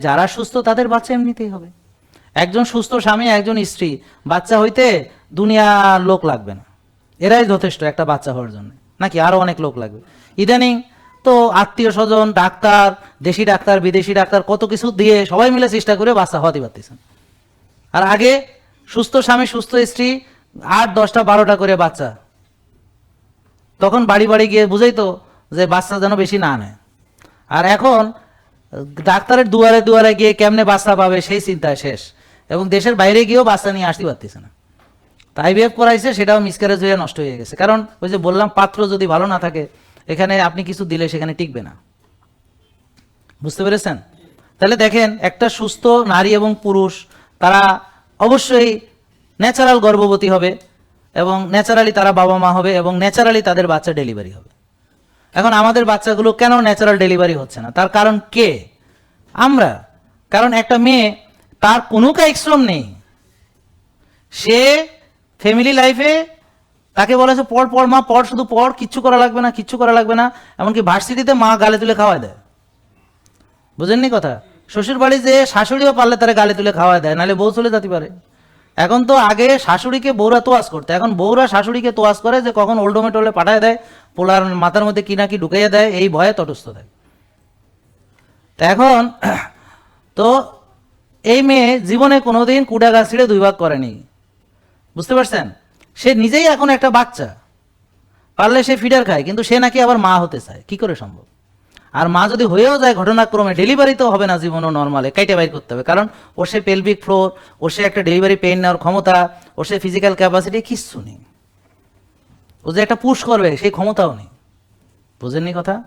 যারা সুস্থ, তাদের বাচ্চা এমনিতেই হবে। একজন সুস্থ স্বামী, একজন স্ত্রী, বাচ্চা হইতে দুনিয়ার লোক লাগবে না। এরাই যথেষ্ট একটা বাচ্চা হওয়ার জন্য। নাকি আরও অনেক লোক লাগবে। ইদানিং তো আত্মীয় স্বজন, ডাক্তার, দেশি ডাক্তার, বিদেশি ডাক্তার, কত কিছু দিয়ে সবাই মিলে চেষ্টা করে বাচ্চা হওয়াতে পারতেছেন। আর আগে সুস্থ স্বামী, সুস্থ স্ত্রী, আট, দশটা, বারোটা করে বাচ্চা। তখন বাড়ি বাড়ি গিয়ে বুঝেই তো যে বাচ্চা যেন বেশি না নেয়। আর এখন ডাক্তারের দুয়ারে দুয়ারে গিয়ে কেমনে বাচ্চা পাবে, সেই চিন্তায় শেষ। এবং দেশের বাইরে গিয়েও বাচ্চা নিয়ে আসতে পারতেছে না। তাই বিহেভ করাইছে, সেটাও মিসক্যারেজ হয়ে নষ্ট হয়ে গেছে। কারণ ওই যে বললাম, পাত্র যদি ভালো না থাকে, এখানে আপনি কিছু দিলে সেখানে টিকবে না। বুঝতে পেরেছেন? তাহলে দেখেন, একটা সুস্থ নারী এবং পুরুষ, তারা অবশ্যই ন্যাচারাল গর্ভবতী হবে এবং ন্যাচারালি তারা বাবা মা হবে এবং ন্যাচারালি তাদের বাচ্চা ডেলিভারি হবে। এখন আমাদের বাচ্চাগুলো কেন ন্যাচারাল ডেলিভারি হচ্ছে না? তার কারণ কে? আমরা। কারণ একটা মেয়ে, তার কোনো কাইশ্রম নেই। সে ফ্যামিলি লাইফে তাকে বলেছে পড় পড় মা, পড়, শুধু পড়, কিচ্ছু করা লাগবে না, কিচ্ছু করা লাগবে না। এমনকি ভার্সিটিতে মা গালে তুলে খাওয়ায় দেয়। বুঝেননি কথা? শ্বশুর বাড়ি যে শাশুড়িও পারলে তারা গালে তুলে খাওয়ায় দেয়, নাহলে বউ চলে যেতে পারে। এখন তো আগে শাশুড়িকে বউরা তোয়াজ করতে। এখন বউরা শাশুড়িকে তোয়াজ করে যে কখন ওল্ডোমে টোলে পাঠায় দেয়, পোলার মাথার মধ্যে কি না কি ঢুকাইয়া দেয়, এই ভয়ে তটস্থ দেয় তা এখন, তো এই মেয়ে জীবনে কোনোদিন কুড়া গাছ ছিঁড়ে দুই ভাগ করেনি। বুঝতে পারছেন? সে নিজেই এখন একটা বাচ্চা। পারলে সে ফিডার খায়, কিন্তু সে নাকি আবার মা হতে চায়। কি করে সম্ভব? আর মা যদি হয়েও যায় ঘটনাক্রমে ডেলিভারি তো হবে না জীবনও নর্মালে কাইটে বাইর করতে হবে। কারণ ও সে পেলভিক ফ্লোর ও সে একটা ডেলিভারি পেইন নেওয়ার ক্ষমতা, ও সে ফিজিক্যাল ক্যাপাসিটি কিচ্ছু নেই। ও যে একটা পুশ করবে, সেই ক্ষমতাও নেই। বুঝেননি কথা?